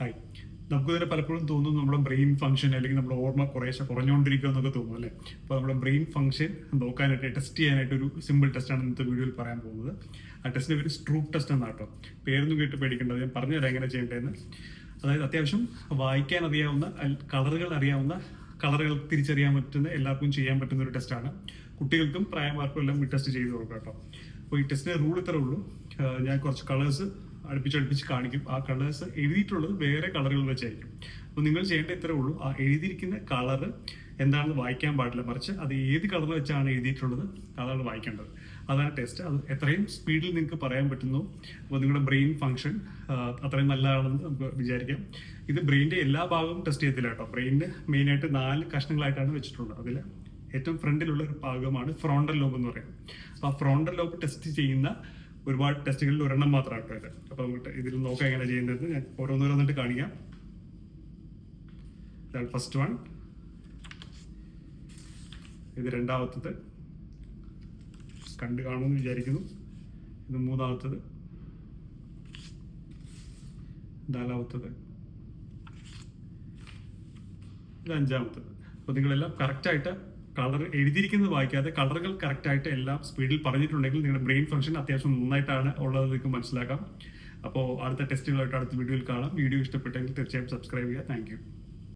Hi നമുക്ക് തന്നെ പലപ്പോഴും തോന്നും നമ്മുടെ ബ്രെയിൻ ഫംഗ്ഷൻ അല്ലെങ്കിൽ നമ്മുടെ ഓർമ്മ കുറേശ്ശെ കുറഞ്ഞുകൊണ്ടിരിക്കുക എന്നൊക്കെ തോന്നും അല്ലേ? അപ്പോൾ നമ്മുടെ ബ്രെയിൻ ഫംഗ്ഷൻ നോക്കാനായിട്ട് ടെസ്റ്റ് ചെയ്യാനായിട്ട് ഒരു സിമ്പിൾ ടെസ്റ്റാണ് ഇന്നത്തെ വീഡിയോയിൽ പറയാൻ പോകുന്നത്. ആ ടെസ്റ്റിന്റെ പേര് സ്ട്രൂപ്പ് ടെസ്റ്റ് എന്നാണ് കേട്ടോ പേരൊന്നും കേട്ട് പേടിക്കേണ്ടത് ഞാൻ പറഞ്ഞുതരാം എങ്ങനെ ചെയ്യേണ്ടതെന്ന്. അതായത് അത്യാവശ്യം വായിക്കാൻ അറിയാവുന്ന കളറുകൾ അറിയാവുന്ന കളറുകൾ തിരിച്ചറിയാൻ പറ്റുന്ന എല്ലാവർക്കും ചെയ്യാൻ പറ്റുന്ന ഒരു ടെസ്റ്റാണ് കുട്ടികൾക്കും പ്രായമാർക്കും എല്ലാം ഈ ടെസ്റ്റ് ചെയ്ത് കൊടുക്കാം കേട്ടോ. അപ്പോൾ ഈ ടെസ്റ്റിന്റെ റൂൾ ഇത്രേ ഉള്ളൂ. ഞാൻ കുറച്ച് കളേഴ്സ് അടുപ്പിച്ചടുപ്പിച്ച് കാണിക്കും. ആ കളേഴ്സ് എഴുതിയിട്ടുള്ളത് വേറെ കളറുകൾ വെച്ചായിരിക്കും. അപ്പോൾ നിങ്ങൾ ചെയ്യേണ്ട ഇത്രേ ഉള്ളൂ. ആ എഴുതിയിരിക്കുന്ന കളറ് എന്താണെന്ന് വായിക്കാൻ പാടില്ല. മറിച്ച് അത് ഏത് കളർ വെച്ചാണ് എഴുതിയിട്ടുള്ളത് അതാണ് വായിക്കേണ്ടത്. അതാണ് ടെസ്റ്റ് അത് എത്രയും സ്പീഡിൽ നിങ്ങൾക്ക് പറയാൻ പറ്റുന്നു. അപ്പോൾ നിങ്ങളുടെ ബ്രെയിൻ ഫങ്ഷൻ അത്രയും നല്ലതാണെന്ന് നമുക്ക് വിചാരിക്കാം. ഇത് ബ്രെയിന്റെ എല്ലാ ഭാഗവും ടെസ്റ്റ് ചെയ്തില്ല കേട്ടോ. ബ്രെയിനിന്റെ മെയിനായിട്ട് നാല് കഷ്ണങ്ങളായിട്ടാണ് വെച്ചിട്ടുള്ളത്. അതിൽ ഏറ്റവും ഫ്രണ്ടിലുള്ള ഒരു ഭാഗമാണ് ഫ്രോണ്ടൽ ലോബ് എന്ന് പറയുന്നത്. അപ്പോൾ ആ ഫ്രോണ്ടൽ ലോബ് ടെസ്റ്റ് ചെയ്യുന്ന ഒരുപാട് ടെസ്റ്റുകളിൽ ഒരെണ്ണം മാത്രമാണ് കേട്ടോ ഇത് അപ്പോൾ നമുക്ക് ഇതിൽ നോക്കാം എങ്ങനെ ചെയ്യുന്നത് ഞാൻ ഓരോന്നോരോന്നിട്ട് കാണിക്കാം. ഇതാണ് ഫസ്റ്റ് വൺ ഇത് രണ്ടാമത്തത്. കണ്ടു കാണുമെന്ന് വിചാരിക്കുന്നു. ഇത് മൂന്നാമത്തത്. നാലാമത്തത്. ഇത് അഞ്ചാമത്തത്. അപ്പോൾ നിങ്ങളെല്ലാം കറക്റ്റായിട്ട് കളർ എഴുതിയിരിക്കുന്നത് വായിക്കാതെ കളറുകൾ കറക്റ്റായിട്ട് എല്ലാം സ്പീഡിൽ പറഞ്ഞിട്ടുണ്ടെങ്കിൽ നിങ്ങളുടെ ബ്രെയിൻ ഫംഗ്ഷൻ അത്യാവശ്യം നന്നായിട്ടാണ് ഉള്ളത് നിങ്ങൾക്ക് മനസ്സിലാക്കാം. അപ്പോൾ അടുത്ത ടെസ്റ്റുകളായിട്ട് അടുത്ത വീഡിയോയിൽ കാണാം. വീഡിയോ ഇഷ്ടപ്പെട്ടെങ്കിൽ തീർച്ചയായും സബ്സ്ക്രൈബ് ചെയ്യുക. താങ്ക്